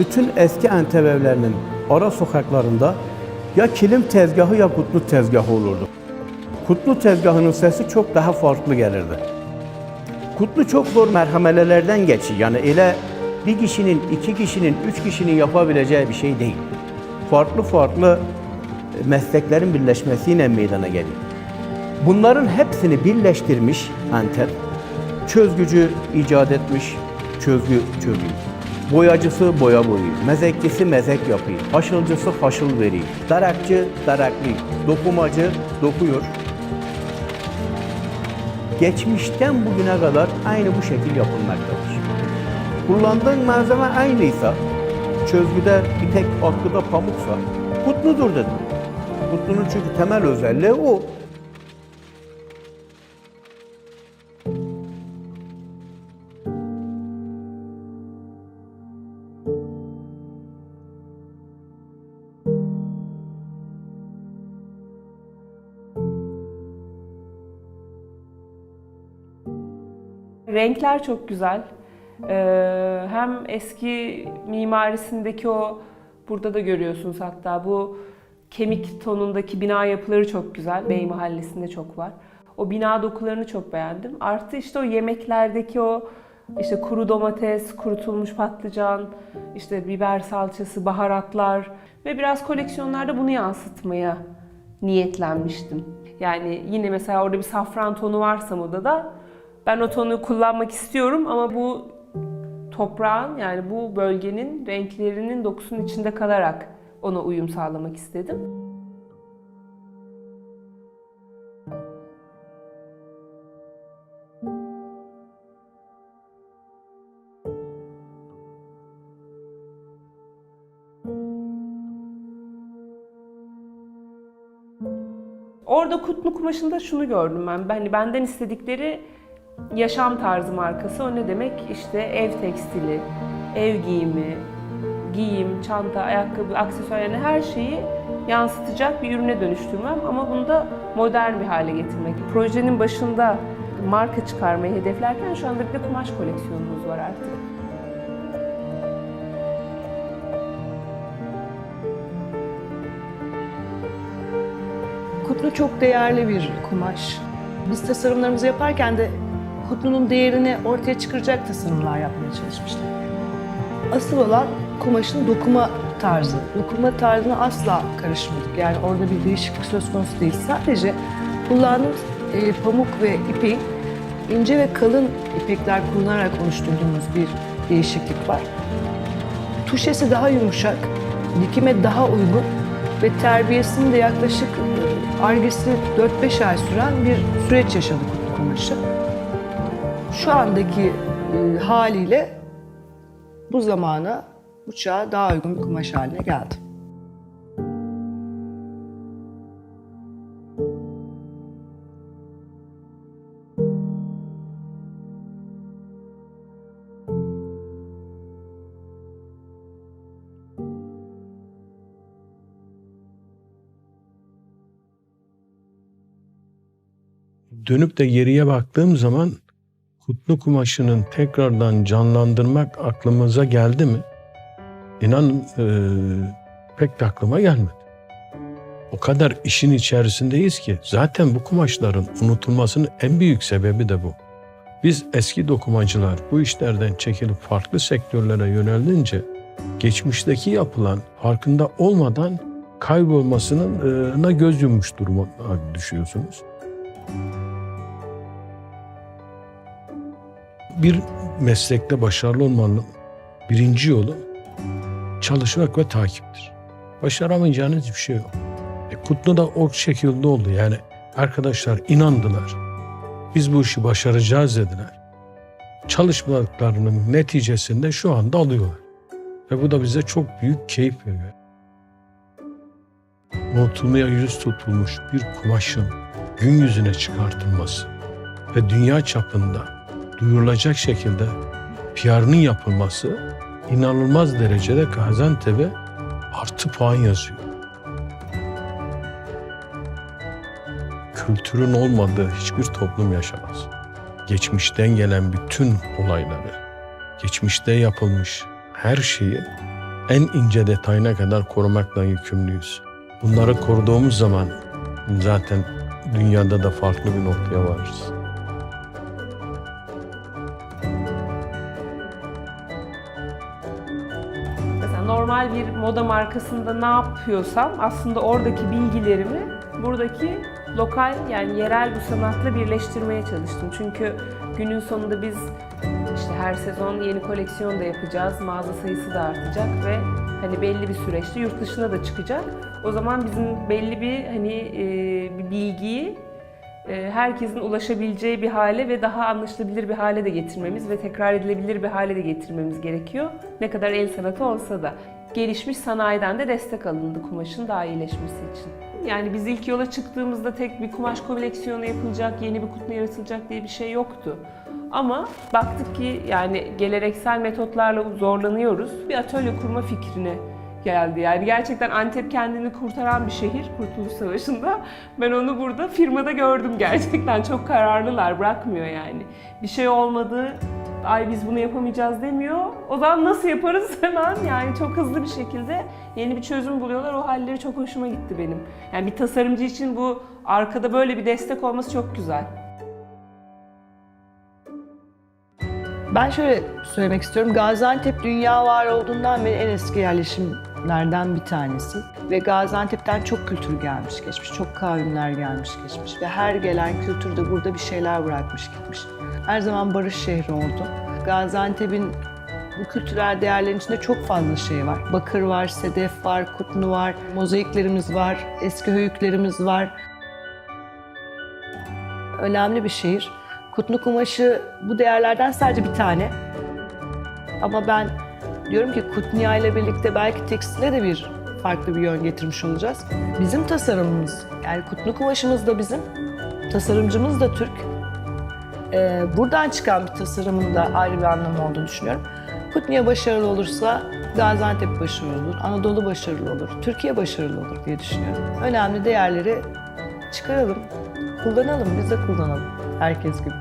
Bütün eski Antep evlerinin ara sokaklarında ya kilim tezgahı ya kutlu tezgahı olurdu. Kutlu tezgahının sesi çok daha farklı gelirdi. Kutlu çok zor merhamelelerden geçiyor. Yani ele bir kişinin, iki kişinin, üç kişinin yapabileceği bir şey değil. Farklı farklı e, mesleklerin birleşmesiyle meydana geliyor. Bunların hepsini birleştirmiş Antep. Çözgücü icat etmiş, çözgü çözüyor. Boyacısı boya boyuyor, mezekkisi mezek yapıyor, haşılcısı haşıl veriyor, darakçı daraklıyor, dokumacı dokuyor. Geçmişten bugüne kadar aynı bu şekil yapılmaktadır. Kullandığın malzeme aynıysa, çözgüde ipek, atkıda pamuksa, kutludur dedim. Kutlunun çünkü temel özelliği o. Renkler çok güzel. Ee, hem eski mimarisindeki o, burada da görüyorsunuz hatta bu kemik tonundaki bina yapıları çok güzel. Bey Mahallesi'nde çok var. O bina dokularını çok beğendim. Artı işte o yemeklerdeki o işte kuru domates, kurutulmuş patlıcan, işte biber salçası, baharatlar ve biraz koleksiyonlarda bunu yansıtmaya niyetlenmiştim. Yani yine mesela orada bir safran tonu varsa modada ben o tonu kullanmak istiyorum ama bu toprağın yani bu bölgenin renklerinin dokusunun içinde kalarak ona uyum sağlamak istedim. Orada kutlu kumaşında şunu gördüm ben. Hani benden istedikleri yaşam tarzı markası. O ne demek? İşte ev tekstili, ev giyimi, giyim, çanta, ayakkabı, aksesuar yani her şeyi yansıtacak bir ürüne dönüştürmem ama bunu da modern bir hale getirmek. Projenin başında marka çıkarmayı hedeflerken şu anda bir de kumaş koleksiyonumuz var artık. Kutlu çok değerli bir kumaş. Biz tasarımlarımızı yaparken de kutlunun değerini ortaya çıkaracak tasarımlar yapmaya çalışmıştık. Asıl olan kumaşın dokuma tarzı. Dokuma tarzına asla karışmadık. Yani orada bir değişiklik söz konusu değil. Sadece kullandığımız e, pamuk ve ipi ince ve kalın ipekler kullanarak oluşturduğumuz bir değişiklik var. Tuşesi daha yumuşak, dikime daha uygun ve terbiyesini de yaklaşık e, argesi 4-5 ay süren bir süreç yaşadık kumaşı. Şu andaki e, haliyle bu zamana, bu çağa daha uygun bir kumaş haline geldi. dönüp de geriye baktığım zaman kutlu kumaşının tekrardan canlandırmak aklımıza geldi mi? İnan eee, pek de aklıma gelmedi. O kadar işin içerisindeyiz ki zaten bu kumaşların unutulmasının en büyük sebebi de bu. Biz eski dokumacılar bu işlerden çekilip farklı sektörlere yönelince geçmişteki yapılan farkında olmadan kaybolmasının eee, göz yummuş duruma düşüyorsunuz. Bir meslekte başarılı olmanın birinci yolu çalışmak ve takiptir. Başaramayacağınız bir şey yok. E, Kutlu da o şekilde oldu. Yani arkadaşlar inandılar. Biz bu işi başaracağız dediler. Çalışmalarının neticesinde şu anda alıyorlar. Ve bu da bize çok büyük keyif veriyor. Unutulmaya yüz tutulmuş bir kumaşın gün yüzüne çıkartılması ve dünya çapında duyurulacak şekilde PR'ının yapılması inanılmaz derecede Gaziantep'e artı puan yazıyor. Kültürün olmadığı hiçbir toplum yaşamaz. Geçmişten gelen bütün olayları, geçmişte yapılmış her şeyi en ince detayına kadar korumakla yükümlüyüz. Bunları koruduğumuz zaman zaten dünyada da farklı bir noktaya varırız. Normal bir moda markasında ne yapıyorsam aslında oradaki bilgilerimi buradaki lokal yani yerel bu sanatla birleştirmeye çalıştım. Çünkü günün sonunda biz işte her sezon yeni koleksiyon da yapacağız, mağaza sayısı da artacak ve hani belli bir süreçte yurt dışına da çıkacak. O zaman bizim belli bir hani e, bir bilgiyi herkesin ulaşabileceği bir hale ve daha anlaşılabilir bir hale de getirmemiz ve tekrar edilebilir bir hale de getirmemiz gerekiyor. Ne kadar el sanatı olsa da. Gelişmiş sanayiden de destek alındı kumaşın daha iyileşmesi için. Yani biz ilk yola çıktığımızda tek bir kumaş koleksiyonu yapılacak, yeni bir kutlu yaratılacak diye bir şey yoktu. Ama baktık ki yani geleneksel metotlarla zorlanıyoruz. Bir atölye kurma fikrine geldi. Yani gerçekten Antep kendini kurtaran bir şehir Kurtuluş Savaşı'nda. Ben onu burada firmada gördüm gerçekten. Çok kararlılar, bırakmıyor yani. Bir şey olmadı, ay biz bunu yapamayacağız demiyor. O zaman nasıl yaparız hemen yani çok hızlı bir şekilde yeni bir çözüm buluyorlar. O halleri çok hoşuma gitti benim. Yani bir tasarımcı için bu arkada böyle bir destek olması çok güzel. Ben şöyle söylemek istiyorum. Gaziantep dünya var olduğundan beri en eski yerleşimlerden bir tanesi. Ve Gaziantep'ten çok kültür gelmiş geçmiş, çok kavimler gelmiş geçmiş. Ve her gelen kültür de burada bir şeyler bırakmış gitmiş. Her zaman barış şehri oldu. Gaziantep'in bu kültürel değerlerin içinde çok fazla şey var. Bakır var, sedef var, kutlu var, mozaiklerimiz var, eski höyüklerimiz var. Önemli bir şehir. Kutlu kumaşı bu değerlerden sadece bir tane. Ama ben diyorum ki Kutniya ile birlikte belki tekstile de bir farklı bir yön getirmiş olacağız. Bizim tasarımımız, yani kutlu kumaşımız da bizim, tasarımcımız da Türk. Ee, buradan çıkan bir tasarımın da ayrı bir anlamı olduğunu düşünüyorum. Kutniya başarılı olursa Gaziantep başarılı olur, Anadolu başarılı olur, Türkiye başarılı olur diye düşünüyorum. Önemli değerleri çıkaralım, kullanalım, biz de kullanalım herkes gibi.